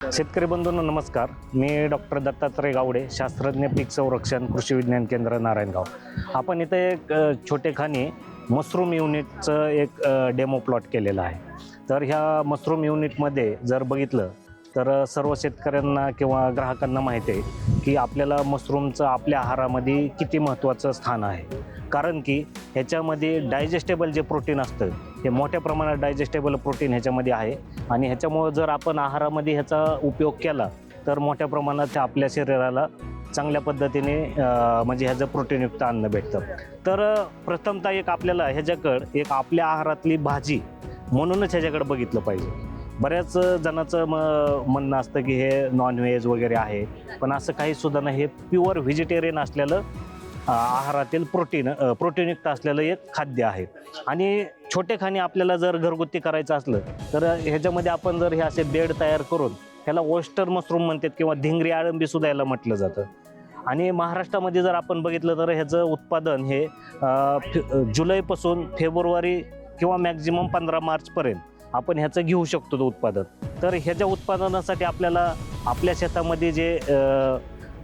शेतकरी बंधूंना नमस्कार. मी डॉक्टर दत्तात्रय गावडे शास्त्रज्ञ पीक संरक्षण कृषी विज्ञान केंद्र नारायणगाव. आपण इथे एक छोटेखानी मशरूम युनिटचं एक डेमो प्लॉट केलेला आहे. तर ह्या मशरूम युनिटमध्ये जर बघितलं तर सर्व शेतकऱ्यांना किंवा ग्राहकांना माहिती आहे की आपल्याला मशरूमचं आपल्या आहारामध्ये किती महत्त्वाचं स्थान आहे. कारण की ह्याच्यामध्ये डायजेस्टेबल जे प्रोटीन असतं हे मोठ्या प्रमाणात डायजेस्टेबल प्रोटीन ह्याच्यामध्ये आहे. आणि ह्याच्यामुळं जर आपण आहारामध्ये ह्याचा उपयोग केला तर मोठ्या प्रमाणात ते आपल्या शरीराला चांगल्या पद्धतीने म्हणजे ह्याचं प्रोटीनयुक्त अन्न भेटतं. तर प्रथमतः एक आपल्याला ह्याच्याकडं एक आपल्या आहारातली भाजी म्हणूनच ह्याच्याकडं बघितलं पाहिजे. बऱ्याच जणाचं म म्हणणं असतं की हे नॉनव्हेज वगैरे आहे. पण असं काही सुद्धा नाही. हे प्युअर व्हेजिटेरियन असलेलं आहारातील प्रोटीन प्रोटीनयुक्त असलेलं एक खाद्य आहे. आणि छोटे खाणे आपल्याला जर घरगुती करायचं असलं तर ह्याच्यामध्ये आपण जर हे असे बेड तयार करून ह्याला ओस्टर मशरूम म्हणतात किंवा धिंगरी आळंबी सुद्धा याला म्हटलं जातं. आणि महाराष्ट्रामध्ये जर आपण बघितलं तर ह्याचं उत्पादन हे जुलैपासून फेब्रुवारी किंवा मॅक्झिमम पंधरा मार्चपर्यंत आपण ह्याचं घेऊ शकतो तो उत्पादन. तर ह्याच्या उत्पादनासाठी आपल्याला आपल्या शेतामध्ये जे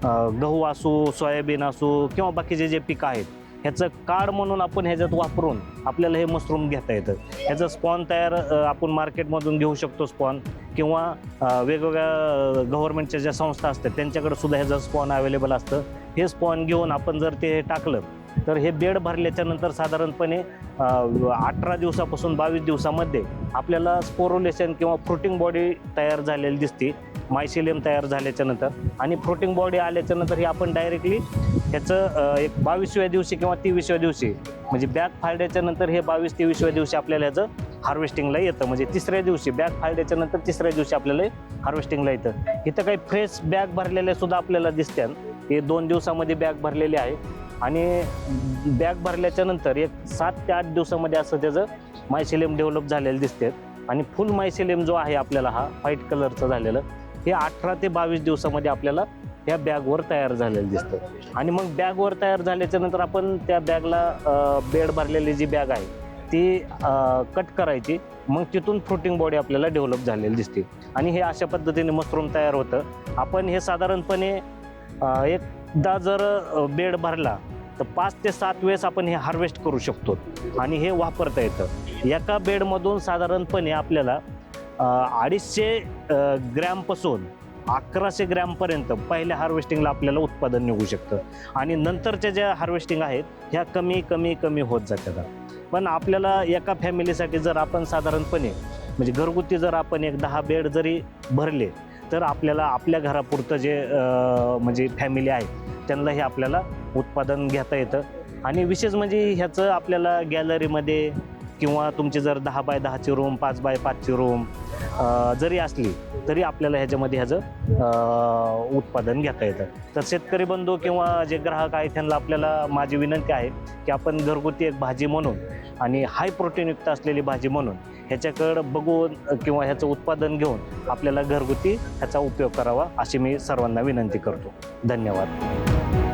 गहू असू सोयाबीन असू किंवा बाकीचे जे पिकं आहेत ह्याचं काड म्हणून आपण ह्याच्यात वापरून आपल्याला हे मशरूम घेता येतं. ह्याचं स्पॉन तयार आपण मार्केटमधून घेऊ शकतो स्पॉन किंवा वेगवेगळ्या गव्हर्नमेंटच्या ज्या संस्था असतात त्यांच्याकडे सुद्धा ह्याचं स्पॉन अवेलेबल असतं. हे स्पॉन घेऊन आपण जर ते टाकलं तर हे बेड भरल्याच्यानंतर साधारणपणे अठरा दिवसापासून बावीस दिवसामध्ये आपल्याला स्पोरोलेशन किंवा फ्रुटिंग बॉडी तयार झालेली दिसते. मायसिलियम तयार झाल्याच्यानंतर आणि फ्रुटिंग बॉडी आल्याच्यानंतर हे आपण डायरेक्टली ह्याचं एक बावीसव्या दिवशी किंवा तेवीसव्या दिवशी म्हणजे बॅग फाडल्याच्या नंतर हे बावीस तेवीसव्या दिवशी आपल्याला ह्याचं हार्वेस्टिंगला येतं. म्हणजे तिसऱ्या दिवशी बॅग फाडल्याच्या नंतर तिसऱ्या दिवशी आपल्याला हार्वेस्टिंगला येतं. इथं काही फ्रेश बॅग भरलेल्या सुद्धा आपल्याला दिसत्या हे दोन दिवसामध्ये बॅग भरलेली आहे. आणि बॅग भरल्याच्या नंतर एक सात ते आठ दिवसामध्ये असं त्याचं मायसिलियम डेव्हलप झालेलं दिसते आणि फुल मायसिलियम जो आहे आपल्याला हा व्हाईट कलरचं झालेलं. हे अठरा ते बावीस दिवसामध्ये आपल्याला ह्या बॅगवर तयार झालेलं दिसतं. आणि मग बॅगवर तयार झाल्याच्यानंतर आपण त्या बॅगला बेड भरलेली जी बॅग आहे ती कट करायची. मग तिथून फ्रुटिंग बॉडी आपल्याला डेव्हलप झालेली दिसते. आणि हे अशा पद्धतीने मशरूम तयार होतं. आपण हे साधारणपणे एकदा जर बेड भरला तर पाच ते सात वेळेस आपण हे हार्वेस्ट करू शकतो. आणि हे वापरता येतं. एका बेडमधून साधारणपणे आपल्याला अडीचशे ग्रॅमपासून अकराशे ग्रॅमपर्यंत पहिल्या हार्वेस्टिंगला आपल्याला उत्पादन निघू शकतं. आणि नंतरच्या ज्या हार्वेस्टिंग आहेत ह्या कमी कमी कमी होत जातात. पण आपल्याला एका फॅमिलीसाठी जर आपण साधारणपणे म्हणजे घरगुती जर आपण एक दहा बेड जरी भरले तर आपल्याला आपल्या घरापुरतं जे म्हणजे फॅमिली आहे त्यांना हे आपल्याला उत्पादन घेता येतं. आणि विशेष म्हणजे ह्याचं आपल्याला गॅलरीमध्ये किंवा तुमची जर दहा बाय दहाची रूम पाच बाय पाचची रूम जरी असली तरी आपल्याला ह्याच्यामध्ये ह्याचं उत्पादन घेता येतं. तर शेतकरी बंधू किंवा जे ग्राहक आहेत त्यांना आपल्याला माझी विनंती आहे की आपण घरगुती एक भाजी म्हणून आणि हाय प्रोटीनयुक्त असलेली भाजी म्हणून ह्याच्याकडं बघून किंवा ह्याचं उत्पादन घेऊन आपल्याला घरगुती ह्याचा उपयोग करावा अशी मी सर्वांना विनंती करतो. धन्यवाद.